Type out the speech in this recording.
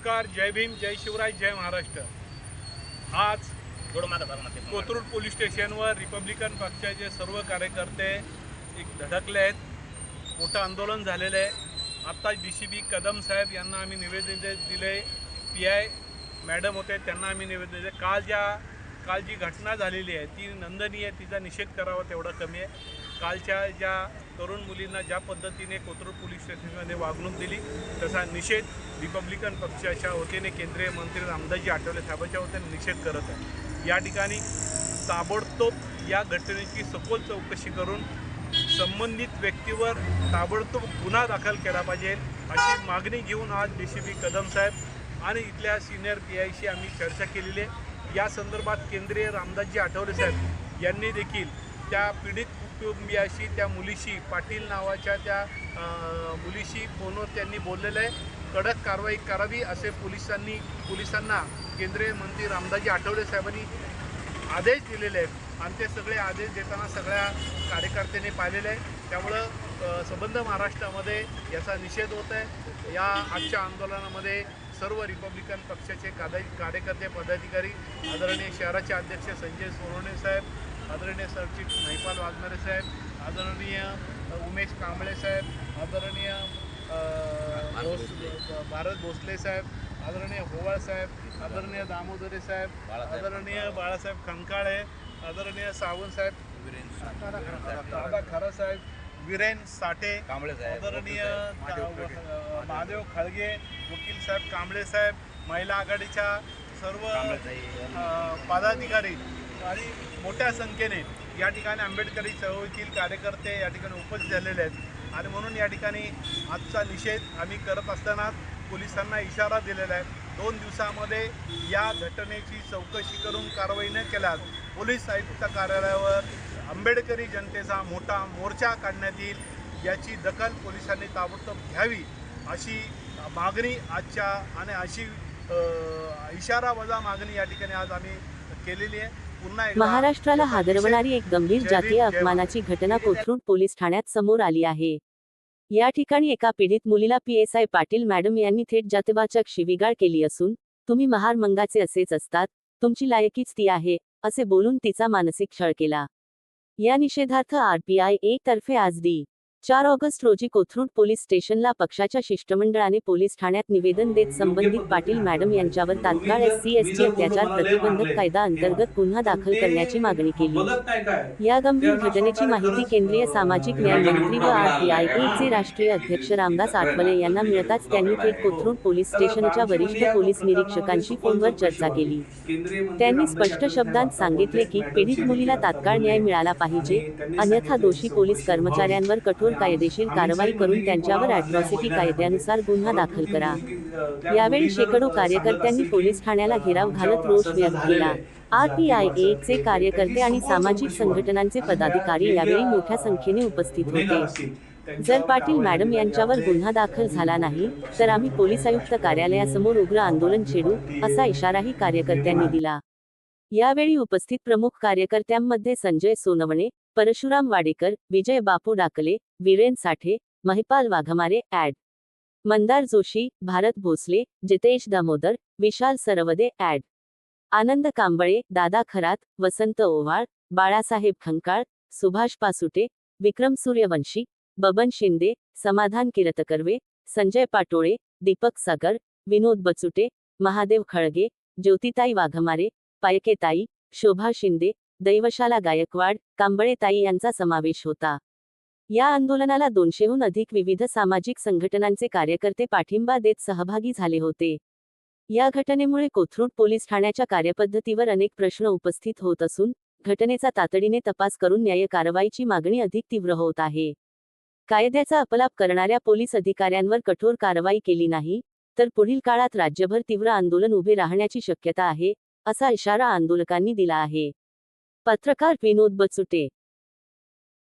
नमस्कार जय भीम जय शिवराय जय महाराष्ट्र. आज कोथरूड पोलीस स्टेशनवर रिपब्लिकन पक्षाचे सर्व कार्यकर्ते एक धडकले आहेत. मोठं आंदोलन झालेलं आहे. आत्ता डी सी बी कदम साहेब यांना आम्ही निवेदन दिले. पी आय मॅडम होते त्यांना आम्ही निवेदन दिले. काल ज्या काल जी घटना झालेली आहे ती नंदनीय आहे तिचा निषेध करावा तेवढा कमी आहे. कालच्या ज्या तरुण मुलींना ज्या पद्धतीने कोथरूड पोलीस स्टेशनमध्ये वागणूक दिली तसा निषेध रिपब्लिकन पक्षाच्या वतीने केंद्रीय मंत्री रामदासजी आठवले साहेबांच्या वतीने निषेध करत आहे. या ठिकाणी ताबडतोब या घटनेची सखोल चौकशी करून संबंधित व्यक्तीवर ताबडतोब गुन्हा दाखल केला पाहिजे अशी मागणी घेऊन आज डी सी बी कदम साहेब आणि इथल्या सिनियर पी आयशी आम्ही चर्चा केलेली आहे. या संदर्भात केंद्रीय रामदासजी आठवले साहेब यांनी देखील त्या पीडित कुटुंबियाशी त्या मुलीशी पाटील नावाच्या त्या मुलीशी फोनवर त्यांनी बोललेलं आहे. कडक कारवाई करावी असे पोलिसांनी पोलिसांना केंद्रीय मंत्री रामदासजी आठवले साहेबांनी आदेश दिलेले आहेत आणि ते सगळे आदेश देताना सगळ्या कार्यकर्त्यांनी पाहिलेले आहे त्यामुळं संबंध महाराष्ट्रामध्ये याचा निषेध होत आहे. या आजच्या आंदोलनामध्ये सर्व रिपब्लिकन पक्षाचे कादा कार्यकर्ते पदाधिकारी आदरणीय शहराचे अध्यक्ष संजय सोनवणे साहेब आदरणीय सरचिट महिपाल वाघमारे साहेब आदरणीय उमेश कांबळे साहेब आदरणीय भारत भोसले साहेब आदरणीय होवाळ साहेब आदरणीय दामोदरे साहेब आदरणीय बाळासाहेब खंकाळे आदरणीय सावंत साहेब दादा खरा साहेब विरेन साठे आदरणीय महादेव खळगे वकील साहेब कांबळे साहेब महिला आघाडीच्या सर्व पदाधिकारी आणि मोठ्या संख्येने या ठिकाणी आंबेडकरी चळवळीतील कार्यकर्ते या ठिकाणी उपस्थित झालेले आहेत. आणि म्हणून या ठिकाणी आजचा निषेध आम्ही करत असताना पोलिसांना इशारा दिलेला आहे. दोन दिवसामध्ये या घटनेची चौकशी करून कारवाई न केल्यास पोलीस आयुक्त कार्यालयावर आंबेडकरी जनतेचा मोठा मोर्चा काढण्यात येईल याची दखल पोलिसांनी ताबडतोब घ्यावी अशी मागणी आजच्या आणि अशी इशारावजा मागणी या ठिकाणी आज आम्ही केलेली आहे. महाराष्ट्राला हादरवणारी एक गंभीर जातीय अपमानाची घटना कोथरूड पोलीस ठाण्यात समोर आली आहे. या ठिकाणी एका पीडित मुलीला पीएसआय पाटील मॅडम यांनी थेट जातवाचक शिवीगाळ केली असून तुम्ही महार मंगाचे असेच असतात तुमची लायकीच ती आहे असे बोलून तिचा मानसिक छळ केला. या निषेधार्थ आरपीआय एक तर्फे आज डी चार ऑगस्ट रोजी कोथरूड पोलीस स्टेशनला पक्षाच्या शिष्टमंडळाने पोलीस ठाण्यात निवेदन देत संबंधित पाटील मॅडम यांच्यावर तात्काळ एस सी एस टी अत्याचार प्रतिबंधक कायदा अंतर्गत गुन्हा दाखल करण्याची मागणी केली. या गंभीर घटनेची माहिती केंद्रीय सामाजिक न्याय मंत्री व आरपीआयचे राष्ट्रीय अध्यक्ष रामदास आठवले यांना मिळताच त्यांनी थेट कोथरूड पोलीस स्टेशनच्या वरिष्ठ पोलीस निरीक्षकांशी फोनवर चर्चा केली. त्यांनी स्पष्ट शब्दांत सांगितले की पीडित मुलीला तात्काळ न्याय मिळाला पाहिजे. अन्यथा दोषी पोलीस कर्मचाऱ्यांवर कठोर कायदेशीर कारवाई करून त्यांच्यावर अॅट्रॉसिटी कायद्यानुसार गुन्हा दाखल करा. यावेळी शेकडो कार्यकर्त्यांनी पोलीस ठाण्याला घेराव घालत रोष व्यक्त केला. आरपीआय चे कार्यकर्ते आणि सामाजिक संघटनांचे पदाधिकारी यावेळी मोठ्या संख्येने उपस्थित होते. जर पाटील मॅडम यांच्यावर गुन्हा दाखल झाला नाही तर आम्ही पोलीस आयुक्त कार्यालयासमोर उग्र आंदोलन छेडू असा इशाराही कार्यकर्त्यांनी दिला. यावेळी उपस्थित प्रमुख कार्यकर्त्यांमध्ये संजय सोनवणे परशुराम वाडेकर विजय बापू डाकले वीरेन साठे महिपाल वाघमारे ऍड मंदार जोशी भारत भोसले जितेश दामोदर विशाल सरवदे ऍड आनंद कांबळे दादा खरात वसंत ओवाळ बाळासाहेब खंकाळ सुभाष पासुटे विक्रम सूर्यवंशी बबन शिंदे समाधान किरतकर्वे संजय पाटोळे दीपक सागर विनोद बचुटे महादेव खळगे ज्योतिताई वाघमारे पायकेताई शोभा शिंदे दैवशाला गायकवाड कांबळेताई यांचा समावेश होता. या आंदोलनाला दोनशेहून अधिक विविध सामाजिक संघटनांचे कार्यकर्ते पाठिंबा देत सहभागी झाले होते. या घटनेमुळे कोथरूड पोलीस ठाण्याच्या कार्यपद्धतीवर अनेक प्रश्न उपस्थित होत असून घटनेचा तातडीने तपास करून न्याय कारवाईची मागणी अधिक तीव्र होत आहे. कायद्याचा अपलाप करणाऱ्या पोलीस अधिकाऱ्यांवर कठोर कारवाई केली नाही तर पुढील काळात राज्यभर तीव्र आंदोलन उभे राहण्याची शक्यता आहे असा इशारा आंदोलकांनी दिला आहे. पत्रकार विनोद बचुटे.